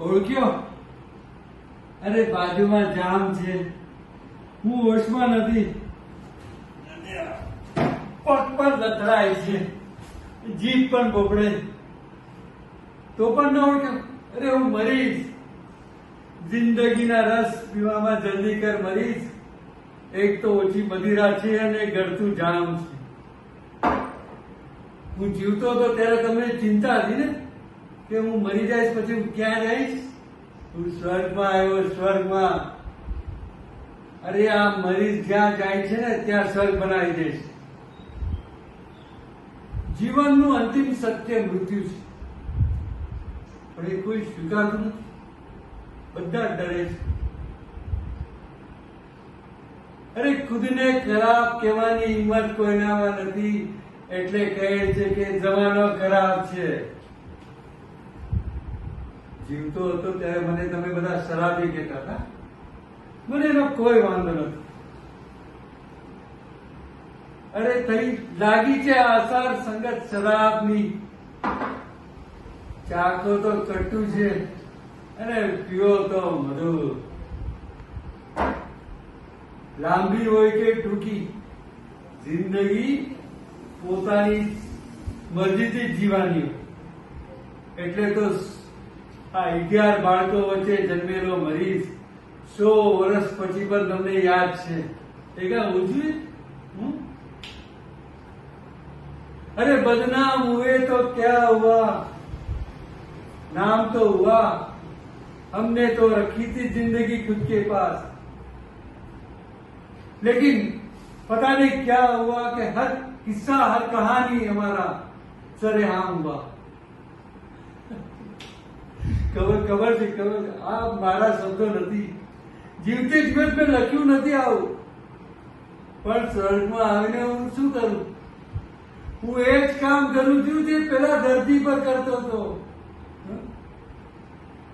ઓળખ્યો? અરે બાજુમાં જામ છે. હું હોશમાં નથી. પગ પણ લથડાય છે. જીભ પણ બોબડે. તો પણ ન ઓળખ્યો અરે હું મરીશ. જિંદગીના રસ પીવામાં જલ્દી કર મરીશ. એક તો ઓછી મદિરા છે અને ગળતું જામ છે. હું જીવતો હતો ત્યારે તમને ચિંતા હતી ને? કે હું મરી જઈશ પછી હું ક્યાં જઈશ હું સ્વર્ગમાં આવ્યો, સ્વર્ગમાં. અરે, આ મરીઝ જ્યાં જાય છે ને, ત્યાં સ્વર્ગ બનાવી દઈશ. જીવનનું અંતિમ સત્ય મૃત્યુ છે. પણ એ કોઈ સ્વીકારતું નથી. બધા ડરે છે. અરે, ખુદને ખરાબ કહેવાની હિંમત કોઈનામાં નથી. એટલે કહે છે કે જમાનો ખરાબ છે. જીવતો હતો ત્યારે મને તમે બધા શરાબી કહેતા હતા. મને એનો કોઈ વાંધો નથી. અરે થઈ લાગી છે આસાર સંગત શરાબની. ચાખો તો કટુ છે અને પીવો તો મધુર. લાંબી હોય કે ટૂંકી, જિંદગી પોતાની મરજીથી જીવાની. એટલે તો આ અગિયાર બાળકો વચ્ચે જન્મેલો મરીઝ સો વર્ષ પછી પણ તમને યાદ છે એ ક્યાં ઉજવી હમ? अरे बदनाम हुए तो क्या हुआ नाम तो हुआ हमने तो रखी थी जिंदगी खुद के पास लेकिन पता नहीं क्या हुआ कि हर किस्सा हर कहानी हमारा सरेआम हुआ ખબર ખબર છે, ખબર આ મારા શબ્દો નથી. જીવતી જ મેં મેં લખ્યું નથી આવું. પણ સ્વર્ગમાં આવીને હું શું કરું? હું એ જ કામ કરું છું જે પેલા ધરતી પર કરતો હતો.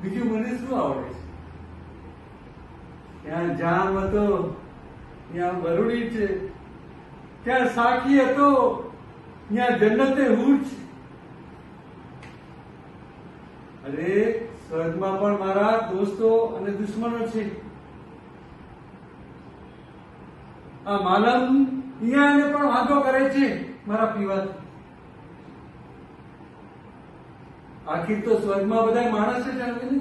બીજું મને શું આવડે છે? ત્યાં જામ હતો, ત્યાં બરુડી છે. ત્યાં સાખી હતો, ત્યાં જન્નતે હું છે. અરે, સ્વર્ગમાં પણ મારા દોસ્તો અને દુશ્મનો છે. આ માલમ અહીંયા પણ વાંધો કરે છે, મારા પીવાથી. આખી તો સ્વર્ગમાં બધા માણસ જ આવે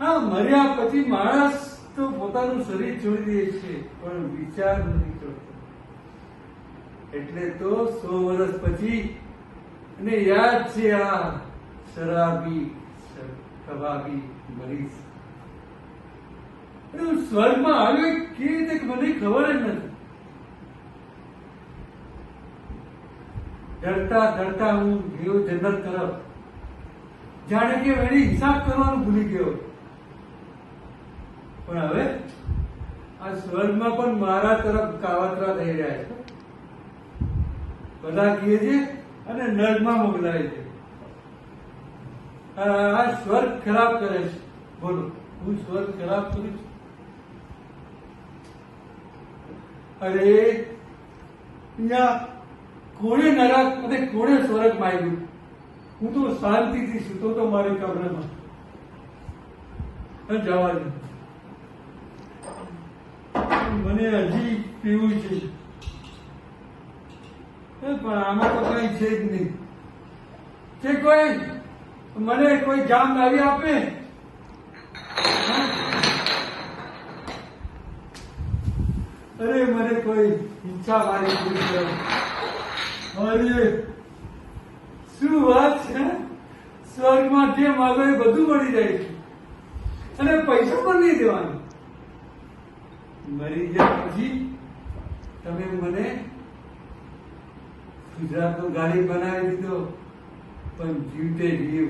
હા, મર્યા પછી માણસ તો પોતાનું શરીર છોડી દે છે, પણ વિચાર નથી એટલે તો સો વર્ષ પછી, અને યાદ છે આ શરાબી કબાબી મરીઝ અરે હું સ્વર્ગમાં આવ્યો કેવી રીતે મને ખબર જ નથી. ડરતા ડરતા હું ગયો જન્નત તરફ. જાણે કે એને હિસાબ કરવાનું ભૂલી ગયો. પણ હવે આ સ્વર્ગમાં પણ મારા તરફ કાવતરા થઈ રહ્યા છે. બધા કહે છે અને નર્ગમાં મોકલાય છે. આ સ્વર્ગ ખરાબ કરે છે. બોલો, હું સ્વર્ગ ખરાબ કરું છું? અરે ત્યાં કોણે નરક અને કોણે સ્વર્ગ માગ્યું? હું તો શાંતિથી સૂતો તો મારી કબ્રમાં. જવા દે. મને હજી પીવું છે. પણ આમાં તો કઈ છે જ નહીં. છે કોઈ મને કોઈ જામ લાવી આપે? અરે, મને કોઈ ઈચ્છા મારી અરે, શું વાત છે? સ્વર્ગમાં જે માગો એ બધું મળી જાય છે. અને પૈસા પણ નહીં દેવાનું. મરી ગયા પછી તમે મને ગુજરાતનો ગાડી બનાવી દીધો. પણ જીવતે જીવ.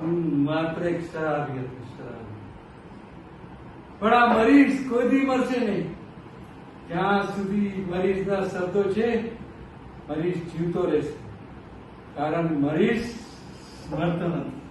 હું માત્ર એક શરાબ શરાબી. પણ આ મરીઝ કોઈ દી મળશે નહીં? જ્યાં સુધી મરીઝના શબ્દો છે મરીશ જીવતો રહેશે. કારણ મરીશ મરતો નથી.